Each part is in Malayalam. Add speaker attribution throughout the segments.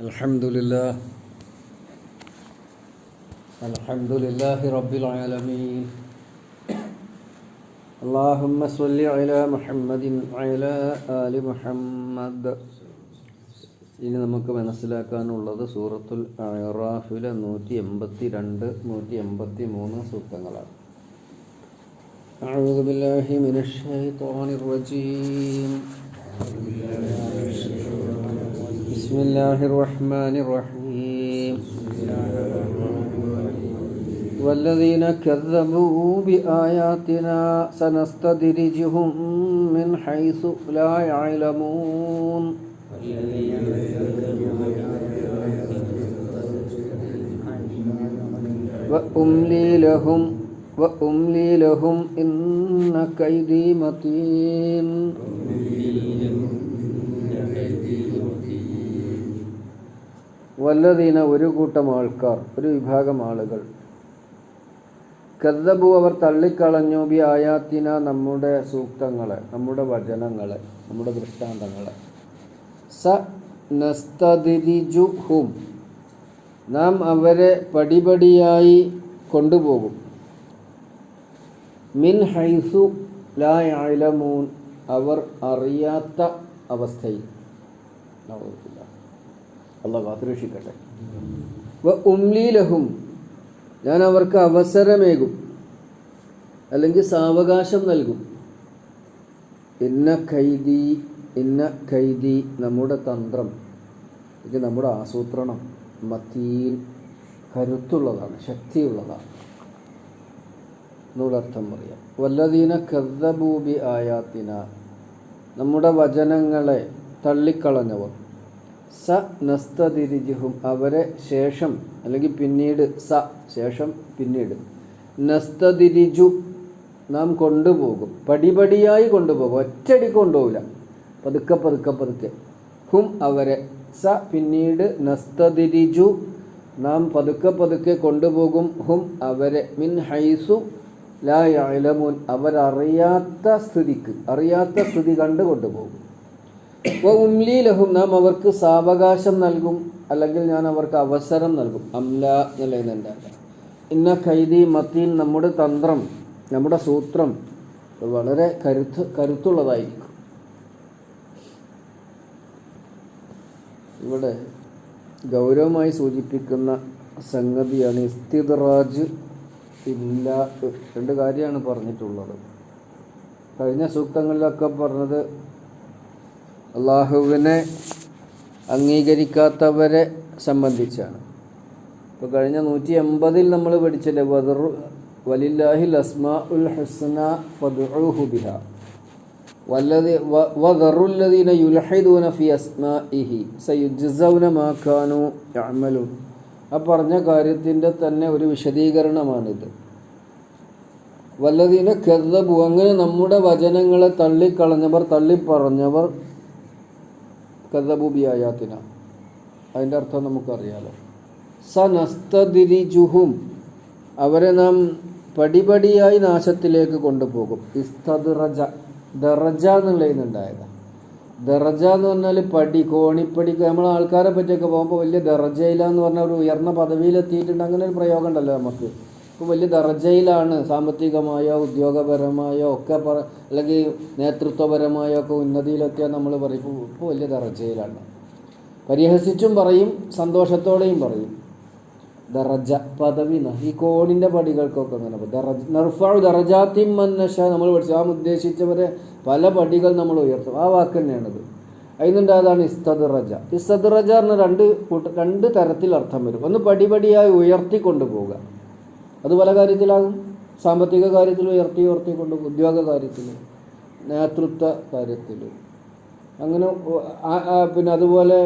Speaker 1: الحمد لله الحمد لله رب العالمين اللهم صل على محمد وعلى آل محمد ഇനി നമുക്ക് മനസ്സിലാക്കാനുള്ളത് സൂറത്തുൽ അറാഫിലെ നൂറ്റി എൺപത്തി രണ്ട് നൂറ്റി എൺപത്തി മൂന്ന് സൂക്തങ്ങളാണ് أعوذ بالله من الشيطان الرجيم بسم الله الرحمن الرحيم والذين كذبوا بآياتنا سنستدرجهم من حيث لا يعلمون وأملي لهم وأملي لهم إن كيدي متين വല്ലതീന ഒരു കൂട്ടം ആൾക്കാർ ഒരു വിഭാഗം ആളുകൾ. കദ്ദബു അവർ തള്ളിക്കളഞ്ഞു ബി ആയാത്തിന നമ്മുടെ സൂക്തങ്ങളെ നമ്മുടെ വചനങ്ങളെ നമ്മുടെ ദൃഷ്ടാന്തങ്ങളെ. സ നസ്തതിരിജുഹും നാം അവരെ പടിപടിയായി കൊണ്ടുപോകും. മിൻ ഹൈസു ലായാലമൂൻ അവർ അറിയാത്ത അവസ്ഥയിൽ. അള്ളാഹ് കാത്തുരക്ഷിക്കട്ടെ. ഉംലീലഹും ഞാൻ അവർക്ക് അവസരമേകും അല്ലെങ്കിൽ സാവകാശം നൽകും. ഇന്ന കൈതി ഇന്ന കൈതി നമ്മുടെ തന്ത്രം. ഇത് നമ്മുടെ ആസൂത്രണം. മത്തീൻ കരുത്തുള്ളതാണ് ശക്തിയുള്ളതാണ്. എന്നുള്ളർത്ഥം പറയാം. വല്ലതീന കദ്ദബൂബി ആയാത്തിന നമ്മുടെ വചനങ്ങളെ തള്ളിക്കളഞ്ഞവർ. സ നസ്തതിരിജുഹും. അവരെ ശേഷം അല്ലെങ്കിൽ പിന്നീട് സ ശേഷം പിന്നീട്. നസ്തതിരിജു നാം കൊണ്ടുപോകും. പടിപടിയായി കൊണ്ടുപോകും. ഒറ്റടി കൊണ്ടുപോകില്ല. പതുക്കെ പതുക്കെ പതുക്കെ. ഹും അവരെ. സ പിന്നീട് നസ്തതിരിജു നാം പതുക്കെ പതുക്കെ കൊണ്ടുപോകും. ഹും അവരെ. മിൻ ഹൈസു ലാ യഅലമൂൻ. അവരറിയാത്ത സ്ഥിതിക്ക്. അറിയാത്ത സ്ഥിതി കണ്ട് കൊണ്ടുപോകും. ഉംലീലഹും നാം അവർക്ക് സാവകാശം നൽകും അല്ലെങ്കിൽ ഞാൻ അവർക്ക് അവസരം നൽകും. അംല എന്നുള്ളതിന്റെ ഇന്ന കൈതി മത്തീൻ നമ്മുടെ തന്ത്രം നമ്മുടെ സൂത്രം വളരെ കരുത്ത് കരുത്തുള്ളതായിരിക്കും. ഇവിടെ ഗൗരവമായി സൂചിപ്പിക്കുന്ന സംഗതിയാണ് ഇസ്തിദ്റാജ് ഇല്ല രണ്ട് കാര്യമാണ് പറഞ്ഞിട്ടുള്ളത്. കഴിഞ്ഞ സൂക്തങ്ങളിലൊക്കെ പറഞ്ഞത് അള്ളാഹുവിനെ അംഗീകരിക്കാത്തവരെ സംബന്ധിച്ചാണ്. ഇപ്പോൾ കഴിഞ്ഞ നൂറ്റി എൺപതിൽ നമ്മൾ പഠിച്ചില്ലേ വദറു വലില്ലാഹിൽ അസ്മാ ഉൽ ഹുസ്ന ഫുബിഹ വദറുല്ലദീന യുൽഹിദൂന സയുജ്സൗന ആ പറഞ്ഞ കാര്യത്തിന്റെ തന്നെ ഒരു വിശദീകരണമാണിത്. വല്ലതീന കെതബു അങ്ങനെ നമ്മുടെ വചനങ്ങളെ തള്ളിക്കളഞ്ഞവർ തള്ളിപ്പറഞ്ഞവർ കഥബുബിയായാത്തിന അതിന്റെ അർത്ഥം നമുക്കറിയാലോ. സ നസ്തദിരിജുഹും അവരെ നാം പടിപടിയായി നാശത്തിലേക്ക് കൊണ്ടുപോകും. ഇസ്തദ്റജ. ദറജ എന്നുള്ളതിനുണ്ടായതാണ് ദറജ എന്ന് പറഞ്ഞാൽ പടി കോണിപ്പടിക്ക് നമ്മൾ ആൾക്കാരെ പറ്റിയൊക്കെ പോകുമ്പോൾ വലിയ ദറജയില എന്ന് പറഞ്ഞ ഒരു ഉയർന്ന പദവിയിലെത്തിയിട്ടുണ്ട്. അങ്ങനെ ഒരു പ്രയോഗം ഉണ്ടല്ലോ നമുക്ക്. ഇപ്പോൾ വലിയ ദർജയിലാണ് സാമ്പത്തികമായോ ഉദ്യോഗപരമായോ ഒക്കെ പറ അല്ലെങ്കിൽ നേതൃത്വപരമായോ ഒക്കെ ഉന്നതിയിലൊക്കെ നമ്മൾ പറയും. ഇപ്പോൾ വലിയ ദർജയിലാണ്. പരിഹസിച്ചും പറയും സന്തോഷത്തോടെയും പറയും. ദറജ പദവി ഈ കോണിന്റെ പടികൾക്കൊക്കെ അങ്ങനെ ദറജ നർഫാഴ് ദറജാത്തിം മന്നഷ നമ്മൾ പഠിച്ചു. ആ ഉദ്ദേശിച്ചവരെ പല പടികൾ നമ്മൾ ഉയർത്തും. ആ വാക്ക് തന്നെയാണത്. അതിനുണ്ടായതാണ് ഇസ്തദ്റജ. ഇസ്തദ്റജ എന്ന രണ്ട് കൂട്ട രണ്ട് തരത്തിൽ അർത്ഥം വരും. ഒന്ന് പടിപടിയായി ഉയർത്തി കൊണ്ടുപോവുക അത് പല കാര്യത്തിലാകും സാമ്പത്തിക കാര്യത്തിൽ ഉയർത്തി കൊണ്ട് ഉദ്യോഗ കാര്യത്തിൽ നേതൃത്വ കാര്യത്തിൽ അങ്ങനെ പിന്നെ അതുപോലെ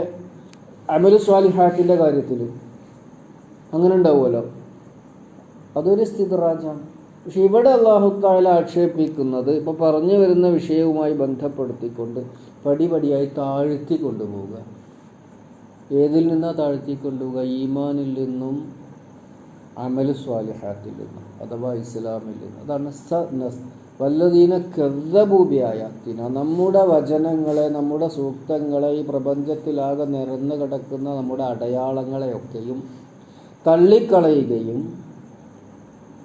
Speaker 1: അമലു സ്വാലിഹാത്തിന്റെ കാര്യത്തിൽ അങ്ങനെ ഉണ്ടാവുമല്ലോ. അതൊരു സ്ഥിതിറാജാണ്. പക്ഷെ ഇവിടെ അള്ളാഹുത്താല ആക്ഷേപിക്കുന്നത് ഇപ്പോൾ പറഞ്ഞു വരുന്ന വിഷയവുമായി ബന്ധപ്പെടുത്തിക്കൊണ്ട് പടിപടിയായി താഴ്ത്തി കൊണ്ടുപോവുക. ഏതിൽ നിന്നാണ് താഴ്ത്തി കൊണ്ടുപോവുക ഈമാനിൽ നിന്നും അമലു സ്വാലിഹാത്തിൽ നിന്ന് അഥവാ ഇസ്ലാമിൽ നിന്ന് അതാണ് സ നസ്. വല്ലതീന കൃതഭൂപിയായത്തിന നമ്മുടെ വചനങ്ങളെ നമ്മുടെ സൂക്തങ്ങളെ ഈ പ്രപഞ്ചത്തിലാകെ നിറന്നു കിടക്കുന്ന നമ്മുടെ അടയാളങ്ങളെയൊക്കെയും തള്ളിക്കളയുകയും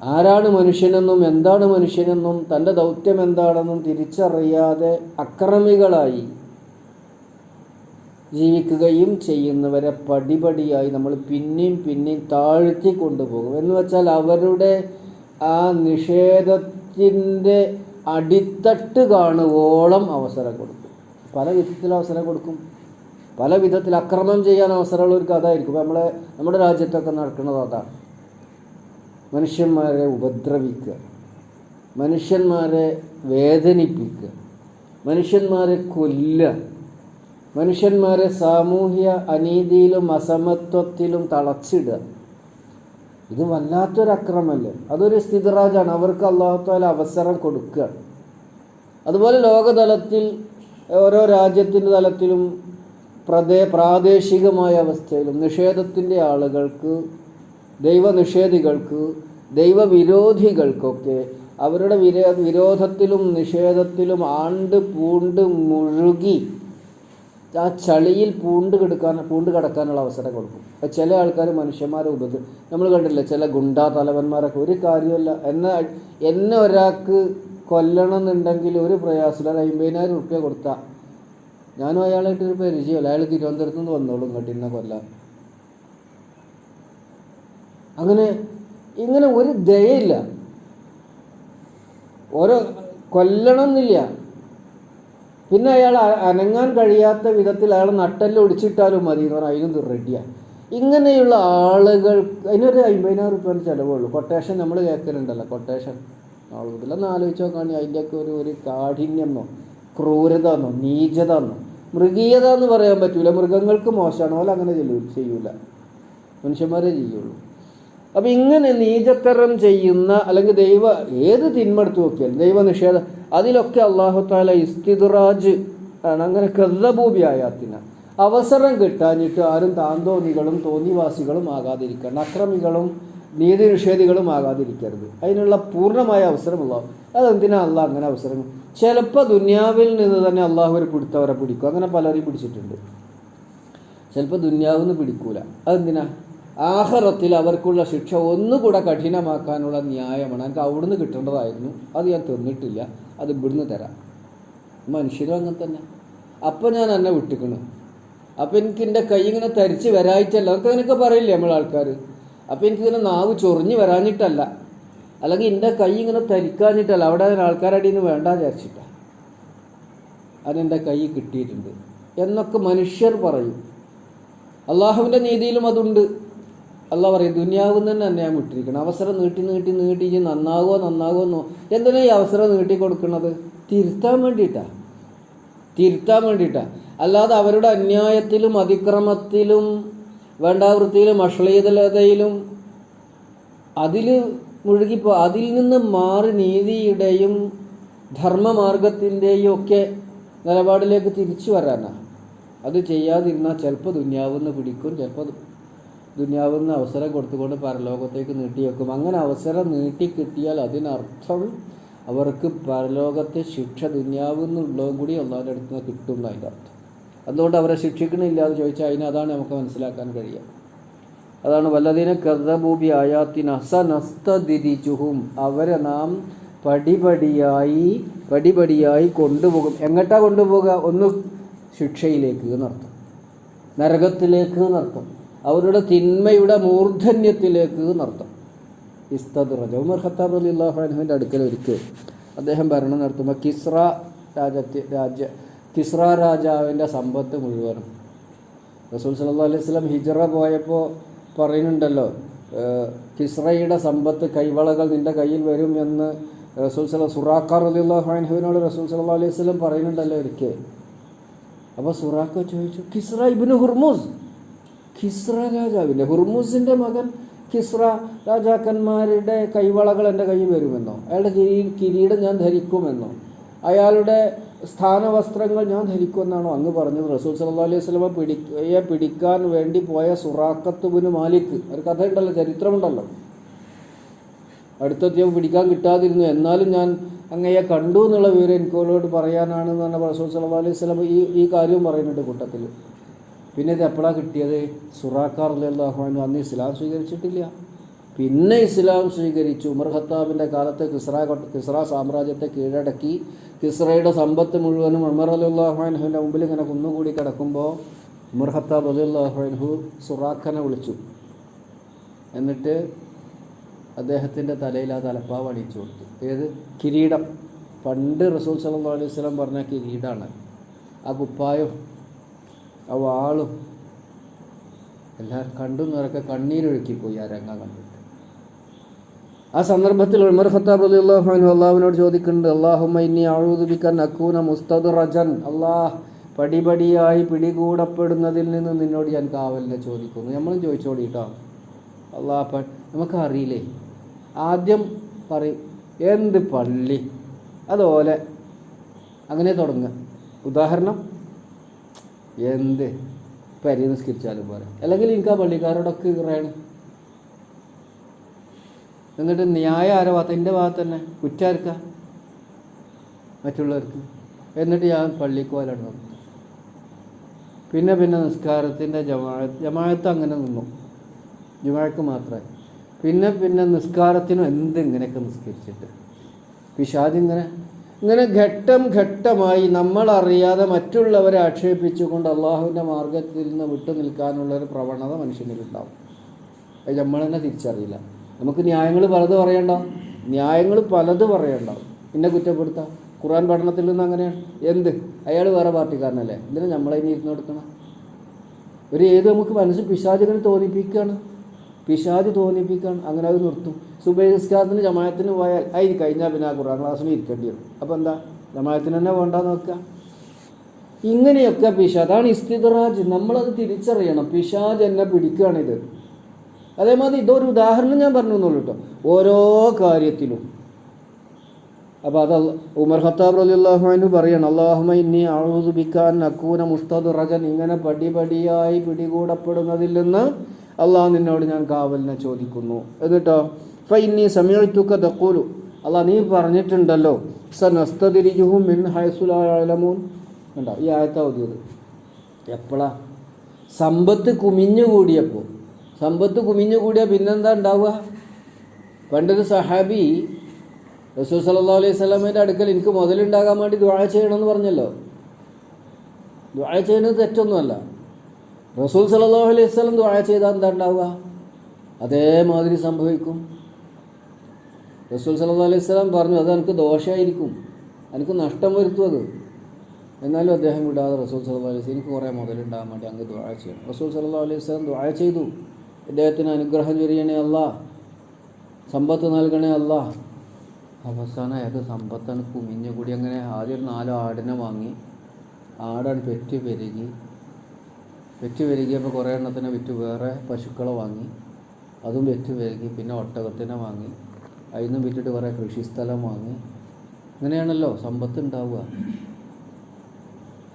Speaker 1: ആരാണ് മനുഷ്യനെന്നും എന്താണ് മനുഷ്യനെന്നും തന്റെ ദൗത്യം എന്താണെന്നും തിരിച്ചറിയാതെ അക്രമികളായി ജീവിക്കുകയും ചെയ്യുന്നവരെ പടിപടിയായി നമ്മൾ പിന്നെയും പിന്നെയും താഴ്ത്തി കൊണ്ടുപോകും. എന്ന് വെച്ചാൽ അവരുടെ ആ നിഷേധത്തിന്റെ അടിത്തട്ട് കാണുവോളം അവസരം കൊടുക്കും. പല വിധത്തിൽ അവസരം കൊടുക്കും. പല വിധത്തിൽ അക്രമം ചെയ്യാൻ അവസരമുള്ളവർക്ക് അതായിരിക്കും. നമ്മളെ നമ്മുടെ രാജ്യത്തൊക്കെ നടക്കുന്നത് അതാണ്. മനുഷ്യന്മാരെ ഉപദ്രവിക്കുക. മനുഷ്യന്മാരെ വേദനിപ്പിക്കുക. മനുഷ്യന്മാരെ കൊല്ലുക. മനുഷ്യന്മാരെ സാമൂഹ്യ അനീതിയിലും അസമത്വത്തിലും തളച്ചിടുക. ഇത് വല്ലാത്തൊരു അക്രമല്ലേ അതൊരു സ്ഥിതിറാജാണ് അവർക്ക് അള്ളാഹുത്താല അവസരം കൊടുക്കുക. അതുപോലെ ലോകതലത്തിൽ ഓരോ രാജ്യത്തിന്റെ തലത്തിലും പ്രദേ പ്രാദേശികമായ അവസ്ഥയിലും നിഷേധത്തിന്റെ ആളുകൾക്ക് ദൈവനിഷേധികൾക്ക് ദൈവവിരോധികൾക്കൊക്കെ അവരുടെ വിരോ വിരോധത്തിലും നിഷേധത്തിലും ആണ്ട് പൂണ്ട് മുഴുകി ആ ചളിയിൽ പൂണ്ട് കിടക്കാൻ പൂണ്ട് കിടക്കാനുള്ള അവസരം കൊടുക്കും. ചില ആൾക്കാർ മനുഷ്യന്മാരെ ഉപദ്ര നമ്മൾ കണ്ടില്ല ചില ഗുണ്ടാ തലവന്മാരൊക്കെ ഒരു കാര്യമല്ല എന്നെ എന്നെ ഒരാൾക്ക് കൊല്ലണം എന്നുണ്ടെങ്കിൽ ഒരു പ്രയാസമില്ല. ഒരു അമ്പതിനായിരം റുപ്യ കൊടുത്താൽ ഞാനും അയാളായിട്ട് ഒരു പരിചയമല്ല. അയാൾ തിരുവനന്തപുരത്ത് നിന്ന് വന്നോളും ഇങ്ങോട്ട് ഇന്നെ കൊല്ലാൻ അങ്ങനെ ഇങ്ങനെ ഒരു ദയയില്ല. ഓരോ കൊല്ലണം എന്നില്ല പിന്നെ അയാൾ അനങ്ങാൻ കഴിയാത്ത വിധത്തിൽ അയാൾ നട്ടെല്ല് ഒടിച്ചിട്ടാലും മതി എന്ന് പറഞ്ഞാൽ അതിനും റെഡിയാണ് ഇങ്ങനെയുള്ള ആളുകൾ അതിനൊരു അമ്പതിനായിരം റുപ്യ ചിലവുള്ളൂ. കൊട്ടേഷൻ നമ്മൾ കേൾക്കലുണ്ടല്ലോ കൊട്ടേഷൻ ഇതിലൊന്ന് ആലോചിച്ച് നോക്കുകയാണെങ്കിൽ അതിന്റെയൊക്കെ ഒരു ഒരു കാഠിന്യെന്നോ ക്രൂരത എന്നോ നീചത എന്നോ മൃഗീയത എന്ന് പറയാൻ പറ്റൂല. മൃഗങ്ങൾക്ക് മോശമാണ്. പോലെ അങ്ങനെ ചെയ്യൂ ചെയ്യൂല. മനുഷ്യന്മാരെ ചെയ്യുള്ളൂ. അപ്പം ഇങ്ങനെ നീചത്തരം ചെയ്യുന്ന അല്ലെങ്കിൽ ദൈവ ഏത് തിന്മെടുത്ത് നോക്കിയാലും ദൈവ ദൈവനിഷേധം അതിലൊക്കെ അള്ളാഹു താല ഇസ്തിദുറാജ് ആണ് അങ്ങനെ കൃതഭൂപിയായാത്തിന അവസരം കിട്ടാനിട്ട് ആരും താന്തോന്നികളും തോന്നിവാസികളും ആകാതിരിക്കണം അക്രമികളും നീതി നിഷേധികളും ആകാതിരിക്കരുത്. അതിനുള്ള പൂർണമായ അവസരമുള്ള അതെന്തിനാ അള്ളാഹ് അങ്ങനെ അവസരം? ചിലപ്പോൾ ദുന്യാവിൽ നിന്ന് തന്നെ അള്ളാഹു ഒരു പിടുത്തവരെ പിടിക്കും. അങ്ങനെ പലരെയും പിടിച്ചിട്ടുണ്ട്. ചിലപ്പോൾ ദുന്യാവിൽ നിന്ന് പിടിക്കൂല. അതെന്തിനാ? ആഹറത്തിൽ അവർക്കുള്ള ശിക്ഷ ഒന്നുകൂടെ കഠിനമാക്കാനുള്ള ന്യായമാണ്. എനിക്ക് അവിടുന്ന് കിട്ടേണ്ടതായിരുന്നു. അത് ഞാൻ തന്നിട്ടില്ല. അത് ഇവിടുന്ന് തരാം. മനുഷ്യരും അങ്ങനെ തന്നെ. അപ്പം ഞാൻ എന്നെ വിട്ടിക്കണ്. അപ്പം എനിക്ക് എന്റെ കൈ ഇങ്ങനെ തരിച്ച് വരായിട്ടല്ല. അതൊക്കെ അങ്ങനെയൊക്കെ പറയില്ലേ നമ്മൾ ആൾക്കാർ അപ്പം എനിക്കിങ്ങനെ നാവ് ചൊറിഞ്ഞ് വരാഞ്ഞിട്ടല്ല. അല്ലെങ്കിൽ എന്റെ കൈ ഇങ്ങനെ തരിക്കാഞ്ഞിട്ടല്ല. അവിടെ ആൾക്കാരുടെ നിന്ന് വേണ്ട വിചാരിച്ചിട്ടാണ് അതിനെന്റെ കൈ കിട്ടിയിട്ടുണ്ട്. എന്നൊക്കെ മനുഷ്യർ പറയും. അള്ളാഹുവിന്റെ നീതിയിലും അതുണ്ട്. അള്ളാഹ് പറയും ദുനിയാവിൽ തന്നെ തന്നെ ഞാൻ വിട്ടിരിക്കണം. അവസരം നീട്ടി നീട്ടി നീട്ടി നന്നാകോ നന്നാകുമോ എന്നോ. എന്തിനാ ഈ അവസരം നീട്ടി കൊടുക്കുന്നത്? തിരുത്താൻ വേണ്ടിയിട്ടാ. തിരുത്താൻ വേണ്ടിയിട്ടാ. അല്ലാതെ അവരുടെ അന്യായത്തിലും അതിക്രമത്തിലും വേണ്ടാവൃത്തിയിലും അശ്ലീലതയിലും അതിൽ മുഴുകിപ്പോ അതിൽ നിന്ന് മാറി നീതിയുടെയും ധർമ്മമാർഗത്തിന്റെയും ഒക്കെ നിലപാടിലേക്ക് തിരിച്ചു വരാനാ. അത് ചെയ്യാതിരുന്നാൽ ചിലപ്പോൾ ദുന്യാവെന്ന് പിടിക്കും ചിലപ്പോൾ ദുന്യാവെന്ന് അവസരം കൊടുത്തുകൊണ്ട് പരലോകത്തേക്ക് നീട്ടി വെക്കും അങ്ങനെ അവസരം നീട്ടി കിട്ടിയാൽ അതിനർത്ഥം അവർക്ക് പരലോകത്തെ ശിക്ഷ ദുനിയാവിൽ നിന്നുള്ളതും കൂടി അള്ളാഹിന്റെ അടുത്ത് നിന്ന് കിട്ടും എന്ന് അതിന്റെ അർത്ഥം. അതുകൊണ്ട് അവരെ ശിക്ഷിക്കണില്ല എന്ന് ചോദിച്ചാൽ അതിന് അതാണ് നമുക്ക് മനസ്സിലാക്കാൻ കഴിയുക. അതാണ് വല്ലതിനെ കൃതഭൂമി ആയാത്തിന് അസനസ്തതിരിച്ചുഹും അവരെ നാം പടിപടിയായി പടിപടിയായി കൊണ്ടുപോകും. എങ്ങട്ടാ കൊണ്ടുപോകുക? ഒന്ന് ശിക്ഷയിലേക്ക് എന്നർത്ഥം. നരകത്തിലേക്ക് എന്നർത്ഥം. അവരുടെ തിന്മയുടെ മൂർധന്യത്തിലേക്ക് നടത്താം ഇസ്തദ് റജ ഉമർ ഖത്താബ് അലി അള്ളാഹുഹുവിന്റെ അടുക്കൽ ഒരിക്കൽ അദ്ദേഹം ഭരണം നടത്തുമ്പോൾ കിസ്ര രാജ്യത്തെ രാജ്യ കിസ്ര രാജാവിന്റെ സമ്പത്ത് മുഴുവനും. റസൂൽ സല്ലാ അലൈഹി സ്വലം ഹിജറ പോയപ്പോൾ പറയുന്നുണ്ടല്ലോ കിസ്രയുടെ സമ്പത്ത് കൈവളകൾ നിന്റെ കയ്യിൽ വരും എന്ന് റസൂൽ സല സുറാഖാർ അലി അള്ളാഹുഹുവിനോട് റസൂൽ സല്ലാ അലൈഹി സ്വലം പറയുന്നുണ്ടല്ലോ ഒരിക്കൽ അപ്പോൾ സുറാഖ ചോദിച്ചു കിസ്ര ഇബിന് ഹുർമുസ്? കിസ്ര രാജാവിന്റെ ഹുർമുസിന്റെ മകൻ കിസ്ര രാജാക്കന്മാരുടെ കൈവളകൾ എന്റെ കയ്യിൽ വരുമെന്നോ? അയാളുടെ കിരീ കിരീടം ഞാൻ ധരിക്കുമെന്നോ? അയാളുടെ സ്ഥാനവസ്ത്രങ്ങൾ ഞാൻ ധരിക്കുമെന്നാണോ അങ്ങ് പറഞ്ഞത്? റസൂൽ സല്ലാ അലൈഹി സ്വലമ പിടിയെ പിടിക്കാൻ വേണ്ടി പോയ സുറാഖത്തുബിന് മാലിക്. ഒരു കഥയുണ്ടല്ലോ ചരിത്രമുണ്ടല്ലോ. അടുത്തെത്തിയപ്പോൾ പിടിക്കാൻ കിട്ടാതിരുന്നു. എന്നാലും ഞാൻ അങ്ങയെ കണ്ടു എന്നുള്ള വിവരം എനിക്കോലോട് പറയാനാണെന്ന് പറഞ്ഞ റസൂൽ സല്ലാ അലൈഹി സ്വലം ഈ ഈ കാര്യവും പറയുന്നുണ്ട് കൂട്ടത്തിൽ. പിന്നെ ഇത് എപ്പോഴാണ് കിട്ടിയത്? സുറാക്കാർ അള്ളാഹു അന്ന് ഇസ്ലാം സ്വീകരിച്ചിട്ടില്ല. പിന്നെ ഇസ്ലാം സ്വീകരിച്ചു. ഉമർ ഖത്താബിന്റെ കാലത്ത് കിസ്ര കിസ്ര സാമ്രാജ്യത്തെ കീഴടക്കി കിസ്രയുടെ സമ്പത്ത് മുഴുവനും ഉമർ അലി അലിള്ളാഹുഅൻഹുവിന്റെ മുമ്പിൽ ഇങ്ങനെ കുന്നുകൂടി കിടക്കുമ്പോൾ ഉമർ ഖത്താബ് അലി അലിള്ളാഹുഅൻഹു സുറാഖനെ വിളിച്ചു. എന്നിട്ട് അദ്ദേഹത്തിന്റെ തലയിൽ ആ തലപ്പാവ് അണിയിച്ചു കൊടുത്തു. ഏത്? കിരീടം. പണ്ട് റസൂൽ സല്ലല്ലാഹു അലൈഹി സ്വലം പറഞ്ഞ കിരീടമാണ് ആ കുപ്പായം ആ വാളും എല്ലാവരും കണ്ടു എന്നവരൊക്കെ കണ്ണീരൊഴുക്കിപ്പോയി ആ രംഗം കണ്ടിട്ട്. ആ സന്ദർഭത്തിൽ ഉമർ ഖത്താബ് അലി അള്ളാഹു അള്ളാഹുവിനോട് ചോദിക്കുന്നുണ്ട് അള്ളാഹുമൈനി ഇന്നി അഴൂതുബിക്കാൻ അക്കൂന മുസ്തദ് റജൻ അള്ളാഹ് പടിപടിയായി പിടികൂടപ്പെടുന്നതിൽ നിന്ന് നിന്നോട് ഞാൻ കാവലിനെ ചോദിക്കുന്നു. നമ്മളും ചോദിച്ചോടി കേട്ടോ അള്ളാഹ് നമുക്കറിയില്ലേ? ആദ്യം പറയും എന്ത് പള്ളി? അതുപോലെ. അങ്ങനെ തുടങ്ങുക. ഉദാഹരണം എന്ത്? പരി നിസ്കരിച്ചാലും പോരെ. അല്ലെങ്കിൽ എനിക്ക് ആ പള്ളിക്കാരോടൊക്കെ ഇറയാണ് എന്നിട്ട് ന്യായം ആരോ ഭാഗത്ത്? എന്റെ ഭാഗത്ത് തന്നെ. കുറ്റാർക്ക? മറ്റുള്ളവർക്ക്. എന്നിട്ട് ഞാൻ പള്ളിക്ക് പോലാണ് പിന്നെ പിന്നെ നിസ്കാരത്തിന്റെ ജമാഅത്ത് ജമാഅത്ത് അങ്ങനെ നിന്നു. ജുമാക്ക് മാത്രമേ പിന്നെ പിന്നെ നിസ്കാരത്തിനും എന്ത് ഇങ്ങനെയൊക്കെ നിസ്കരിച്ചിട്ട്? പിശാദ് ഇങ്ങനെ ഘട്ടം ഘട്ടമായി നമ്മൾ അറിയാതെ മറ്റുള്ളവരെ ആക്ഷേപിച്ചുകൊണ്ട് അള്ളാഹുവിന്റെ മാർഗത്തിൽ നിന്ന് വിട്ടു നിൽക്കാനുള്ള ഒരു പ്രവണത മനുഷ്യനിലുണ്ടാവും. അത് നമ്മൾ തന്നെ തിരിച്ചറിയില്ല. നമുക്ക് ന്യായങ്ങൾ പലത് പറയണ്ട ന്യായങ്ങൾ പലത് പറയണ്ട. പിന്നെ കുറ്റപ്പെടുത്താം? ഖുർആൻ പഠനത്തിൽ നിന്ന് അങ്ങനെയാണ്. എന്ത്? അയാൾ വേറെ പാർട്ടിക്കാരനല്ലേ? ഇതിനെ നമ്മളെ ഇനി ഇരുന്ന് കൊടുക്കണം ഒരു ഏത് നമുക്ക് മനസ്സിൽ പിശാചകന് തോന്നിപ്പിക്കുകയാണ്. പിശാജ് തോന്നിപ്പിക്കാൻ അങ്ങനെ അത് നിർത്തും. സുബൈസ്കാരത്തിന് ജമായത്തിന് പോയാൽ അതിന് കഴിഞ്ഞാൽ പിന്നെ ആ ഖുറാൻ ക്ലാസ്സിന് ഇരിക്കേണ്ടി വരും. അപ്പോൾ എന്താ? ജമായത്തിന് തന്നെ വേണ്ടാന്ന് നോക്കുക ഇങ്ങനെയൊക്കെ പിശാജ്. അതാണ് ഇസ്തിദറാജ് നമ്മളത് തിരിച്ചറിയണം. പിശാജ് എന്നെ പിടിക്കുകയാണിത്. അതേമാതിരി ഇതൊരു ഉദാഹരണം ഞാൻ പറഞ്ഞു എന്നുള്ളൂ കേട്ടോ. ഓരോ കാര്യത്തിലും. അപ്പോൾ അത് ഉമർ ഖത്താബ് അലി അൻഹു പറയണം അള്ളാഹുമ ഇന്നി അഊദു നക്കൂന മുസ്തദ് റജൻ. ഇങ്ങനെ പടിപടിയായി പിടികൂടപ്പെടുന്നതിൽ നിന്ന് അള്ളാഹ് നിന്നോട് ഞാൻ കാവലിനെ ചോദിക്കുന്നു. എന്നിട്ടോ ഫൈനി സമയത്തൊക്കെ ദക്കൂലു അള്ളാഹ് നീ പറഞ്ഞിട്ടുണ്ടല്ലോ സനസ്തതിരിജുഹും മിൻ ഹൈസുലാലമൂൻ കണ്ടോ ഈ ആയത്താ എപ്പോഴാ സമ്പത്ത് കുമിഞ്ഞു കൂടിയപ്പോൾ സമ്പത്ത് കുമിഞ്ഞു കൂടിയാൽ പിന്നെന്താ ഉണ്ടാവുക? പണ്ടൊരു സഹാബി റസൂൽ സല്ലാ അലൈഹി സ്വലാമിന്റെ അടുക്കൽ എനിക്ക് മുതലുണ്ടാകാൻ വേണ്ടി ദ്വാഴ ചെയ്യണമെന്ന് പറഞ്ഞല്ലോ. ദ്വാഴ ചെയ്യുന്നത് തെറ്റൊന്നുമല്ല. റസൂൽ സല്ലല്ലാഹു അലൈഹി വസല്ലം ദ്വാഴ ചെയ്താൽ എന്താ ഉണ്ടാവുക അതേമാതിരി സംഭവിക്കും. റസൂൽ സല്ലല്ലാഹു അലൈഹി വസല്ലം പറഞ്ഞു അത് എനിക്ക് ദോഷമായിരിക്കും. എനിക്ക് നഷ്ടം വരുത്തും അത്. എന്നാലും അദ്ദേഹം വിടാതെ റസൂൽ സലഹ് അലൈഹി സ്വലം എനിക്ക് കുറേ മുതലുണ്ടാകാൻ വേണ്ടി അങ്ങ് ദ്വാഴ ചെയ്യണം. റസൂൽ സല്ലല്ലാഹു അലൈഹി വസല്ലം ദ്വാഴ ചെയ്തു. ഇദ്ദേഹത്തിന് അനുഗ്രഹം ചൊരിയണേ അല്ല സമ്പത്ത് നൽകണേ അല്ല അവസാനം അയാൾക്ക് സമ്പത്താണ് കുമിഞ്ഞു കൂടി അങ്ങനെ ആദ്യം നാല് ആടിനെ വാങ്ങി. ആടാണ് പെറ്റ് പെരുകി. പെറ്റ് പെരുകിയപ്പോൾ കുറേ എണ്ണത്തിനെ വിറ്റ് വേറെ പശുക്കളെ വാങ്ങി. അതും വെറ്റ് പെരുകി പിന്നെ ഒട്ടകത്തിനെ വാങ്ങി. അതിൽ നിന്നും വിറ്റിട്ട് കുറേ കൃഷിസ്ഥലം വാങ്ങി. അങ്ങനെയാണല്ലോ സമ്പത്ത് ഉണ്ടാവുക.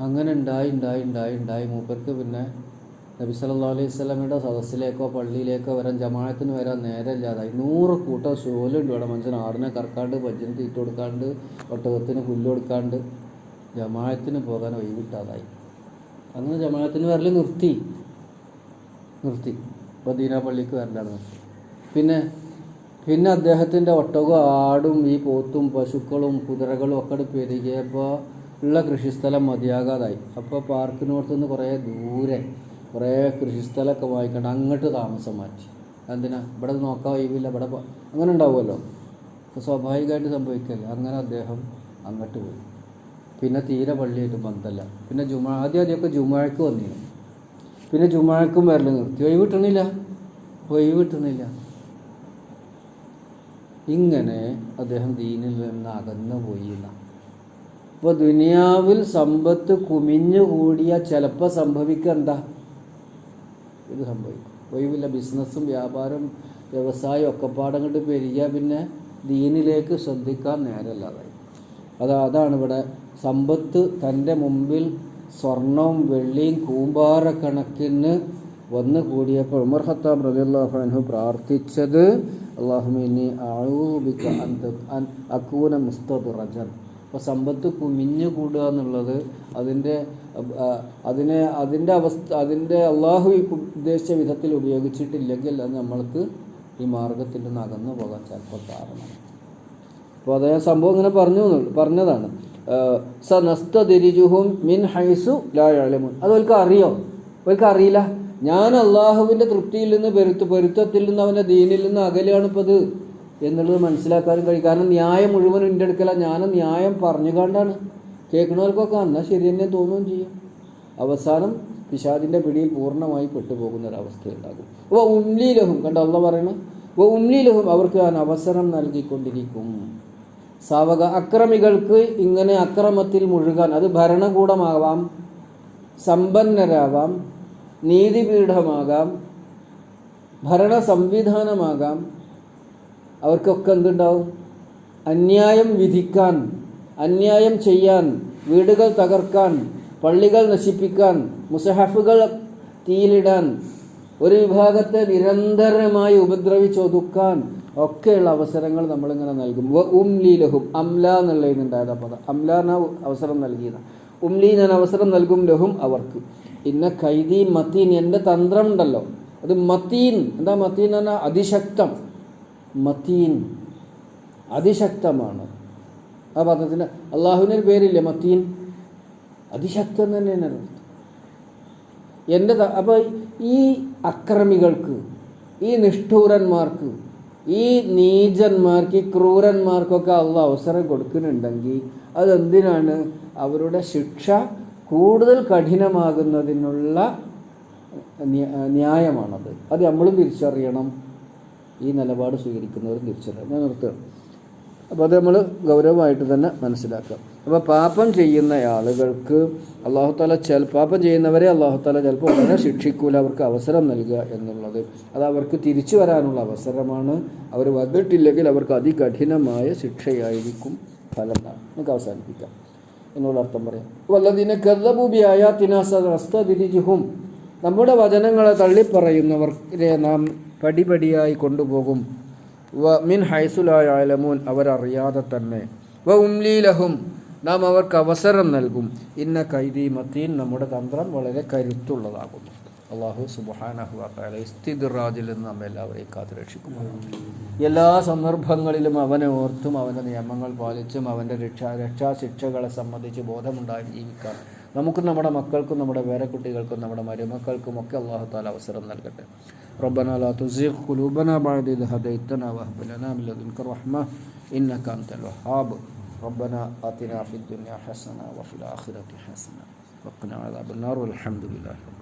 Speaker 1: അങ്ങനെ ഉണ്ടായി ഉണ്ടായി ഉണ്ടായി ഉണ്ടായി. മൂപ്പർക്ക് പിന്നെ നബി സല്ലാ അലൈഹി സ്വലമിയുടെ സദസ്സിലേക്കോ പള്ളിയിലേക്കോ വരാൻ ജമാഅത്തിന് വരാൻ നേരമില്ലാതായി നൂറ് കൂട്ടം ഷോലുണ്ട് ഇവിടെ. മനുഷ്യൻ ആടിനെ കറക്കാണ്ട് പജ്ജിന് തീറ്റ കൊടുക്കാണ്ട് ഒട്ടകത്തിന് പുല്ല് കൊടുക്കാണ്ട് ജമാഅത്തിന് പോകാൻ ഒഴിവിട്ടാതായി. അങ്ങനെ ജമാഅത്തിന് വരൽ നിർത്തി. നിർത്തി. ബദീന പള്ളിക്ക് വരലാണ് പിന്നെ പിന്നെ അദ്ദേഹത്തിന്റെ ഒട്ടകവും ആടും ഈ പോത്തും പശുക്കളും കുതിരകളും ഒക്കെ പെരുകിയപ്പോൾ ഉള്ള കൃഷിസ്ഥലം മതിയാകാതായി. അപ്പോൾ പാർക്കിനോടത്തുനിന്ന് കുറേ ദൂരെ കുറേ കൃഷിസ്ഥലമൊക്കെ വാങ്ങിക്കണ്ട അങ്ങോട്ട് താമസം മാറ്റി. എന്തിനാ ഇവിടെ നോക്കാൻ ഒഴിവില്ല. ഇവിടെ അങ്ങനെ ഉണ്ടാവുമല്ലോ. സ്വാഭാവികമായിട്ട് സംഭവിക്കല്ലേ? അങ്ങനെ അദ്ദേഹം അങ്ങോട്ട് പോയി. പിന്നെ തീരെ പള്ളിയായിട്ട് ബന്ധമല്ല പിന്നെ ജുമാ ആദ്യം ആദ്യമൊക്കെ ജുമാഴക്ക് വന്നിരുന്നു. പിന്നെ ജുമാഴക്കും വരൽ നിർത്തി. ഒഴിവ് കിട്ടണില്ല. ഒഴിവ് കിട്ടണില്ല. ഇങ്ങനെ അദ്ദേഹം ദീനിൽ നിന്ന് അകന്നു പോയി ഇപ്പോൾ ദുനിയാവിൽ സമ്പത്ത് കുമിഞ്ഞു കൂടിയ ചിലപ്പോൾ സംഭവിക്കുക എന്താ? ഇത് സംഭവിക്കും. ഒഴിവില്ല. ബിസിനസ്സും വ്യാപാരം വ്യവസായം ഒക്കെ പാടങ്ങോട്ട് പെരുകിയാൽ പിന്നെ ദീനിലേക്ക് ശ്രദ്ധിക്കാൻ നേരമല്ലാതായി അതാ അതാണ് ഇവിടെ. സമ്പത്ത് തന്റെ മുമ്പിൽ സ്വർണവും വെള്ളിയും കൂമ്പാരക്കണക്കിന് വന്നു കൂടിയപ്പോൾ ഉമർ ഖത്താബ് റബി അൻഹു പ്രാർത്ഥിച്ചത് അള്ളാഹുമിനി മുസ്തദറജൻ അപ്പോൾ സമ്പത്ത് കുമിഞ്ഞു കൂടുക എന്നുള്ളത് അതിന്റെ അതിനെ അതിന്റെ അവസ്ഥ അതിന്റെ അള്ളാഹു ഉദ്ദേശിച്ച വിധത്തിൽ ഉപയോഗിച്ചിട്ടില്ലെങ്കിൽ അത് നമ്മൾക്ക് ഈ മാർഗത്തിൽ നിന്ന് അകന്നു പോകാൻ ചിലപ്പോൾ കാരണമാണ്. അപ്പോൾ അതേ സംഭവം ഇങ്ങനെ പറഞ്ഞു പറഞ്ഞതാണ്. സ നസ്തരിജുഹും മിൻ ഹൈസു ലായാലമുൻ അത് അവർക്ക് അറിയോ? അവർക്ക് അറിയില്ല. ഞാൻ അള്ളാഹുവിന്റെ തൃപ്തിയിൽ നിന്ന് പെരുത്ത് പെരുത്തത്തിൽ നിന്ന് അവന്റെ ദീനിൽ നിന്ന് അകലെയാണ് ഇത് എന്നുള്ളത് മനസ്സിലാക്കാനും കഴിയും. കാരണം ന്യായം മുഴുവൻ എന്റെ അടുക്കല. ഞാൻ ന്യായം പറഞ്ഞുകൊണ്ടാണ്. കേൾക്കണവർക്കൊക്കെ എന്നാൽ ശരി തന്നെ തോന്നുകയും ചെയ്യും. അവസാനം പിശാദിന്റെ പിടിയിൽ പൂർണമായി പെട്ടുപോകുന്ന ഒരവസ്ഥയുണ്ടാകും അപ്പോൾ ഉംലീലഹും കണ്ട അള്ള പറയണം? അപ്പോൾ ഉംലീലഹും അവർക്ക് ഞാൻ അവസരം നൽകിക്കൊണ്ടിരിക്കും. സാവക അക്രമികൾക്ക് ഇങ്ങനെ അക്രമത്തിൽ മുഴുകാൻ അത് ഭരണകൂടമാവാം സമ്പന്നരാവാം നീതിപീഠമാകാം ഭരണ സംവിധാനമാകാം അവർക്കൊക്കെ എന്തുണ്ടാവും? അന്യായം വിധിക്കാൻ അന്യായം ചെയ്യാൻ വീടുകൾ തകർക്കാൻ പള്ളികൾ നശിപ്പിക്കാൻ മുസഹഫുകൾ തീയിലിടാൻ ഒരു വിഭാഗത്തെ നിരന്തരമായി ഉപദ്രവിച്ചൊതുക്കാൻ ഒക്കെയുള്ള അവസരങ്ങൾ നമ്മളിങ്ങനെ നൽകും. ഉംലി ലഹും. അംല എന്നുള്ള ഇതുണ്ടായത് പദം അംല എന്ന അവസരം നൽകിയത്. ഉംലി ഞാൻ അവസരം നൽകും ലഹും അവർക്ക്. ഇന്ന കൈദി മത്തീൻ എന്റെ തന്ത്രം ഉണ്ടല്ലോ. അത് മത്തീൻ. എന്താ മത്തീൻ എന്നാ അതിശക്തം. മത്തീൻ. അതിശക്തമാണ്. ആ പദത്തിന് അള്ളാഹുവിനൊരു പേരില്ലേ മത്തീൻ? അതിശക്തം തന്നെയാണ് അർത്ഥം. എന്റെ അപ്പോൾ ഈ അക്രമികൾക്ക് ഈ നിഷ്ഠൂരന്മാർക്ക് ഈ നീചന്മാർക്ക് ഈ ക്രൂരന്മാർക്കൊക്കെ അള്ള അവസരം കൊടുക്കുന്നുണ്ടെങ്കിൽ അതെന്തിനാണ്? അവരുടെ ശിക്ഷ കൂടുതൽ കഠിനമാകുന്നതിനുള്ള ന്യായമാണത്. അത് നമ്മളും തിരിച്ചറിയണം. ഈ നിലപാട് സ്വീകരിക്കുന്നവരും തിരിച്ചറിയണം. ഞാൻ നിർത്തുകയാണ്. അപ്പോൾ അത് നമ്മൾ ഗൗരവമായിട്ട് തന്നെ മനസ്സിലാക്കാം. അപ്പോൾ പാപം ചെയ്യുന്ന ആളുകൾക്ക് അള്ളാഹുത്താല ചെൽ പാപം ചെയ്യുന്നവരെ അള്ളാഹുത്താല ചിലപ്പോൾ ഉടനെ ശിക്ഷിക്കൂല അവർക്ക് അവസരം നൽകുക എന്നുള്ളത്. അത് അവർക്ക് തിരിച്ചു വരാനുള്ള അവസരമാണ്. അവർ വന്നിട്ടില്ലെങ്കിൽ അവർക്ക് അതികഠിനമായ ശിക്ഷയായിരിക്കും ഫലം നമുക്ക് അവസാനിപ്പിക്കാം. എന്നുള്ള അർത്ഥം പറയാം. വല്ലതിനെ കഥബുബിയായാത്തിനാസ്തതിരിജുഹും നമ്മുടെ വചനങ്ങളെ തള്ളിപ്പറയുന്നവരെ നാം പടിപടിയായി കൊണ്ടുപോകും. വ മിൻ ഹൈസുലായാലമൂൻ അവരറിയാതെ തന്നെ. വ ഉംലീലഹും നാം അവർക്ക് അവസരം നൽകും. ഇന്ന കൈദി മത്തീൻ നമ്മുടെ തന്ത്രം വളരെ കരുത്തുള്ളതാകുന്നു. അള്ളാഹു സുബാനഹു അത്താല ഇസ്തിദിറാജിൽ നിന്ന് നമ്മെ എല്ലാവരെയും കാത്തുരക്ഷിക്കുന്നു എല്ലാ സന്ദർഭങ്ങളിലും അവനെ ഓർത്തും അവന്റെ നിയമങ്ങൾ പാലിച്ചും അവന്റെ രക്ഷാ രക്ഷാശിക്ഷകളെ സംബന്ധിച്ച് ബോധമുണ്ടായി ജീവിക്കാൻ നമുക്കും നമ്മുടെ മക്കൾക്കും നമ്മുടെ വേരക്കുട്ടികൾക്കും നമ്മുടെ മരുമക്കൾക്കും ഒക്കെ അള്ളാഹു താല അവസരം നൽകട്ടെ ربنا لا تزغ قلوبنا بعد إذ هديتنا وهب لنا من لدنك رحمة إنك أنت الوهاب ربنا آتنا في الدنيا حسنة وفي الآخرة حسنة وقنا عذاب النار والحمد لله رب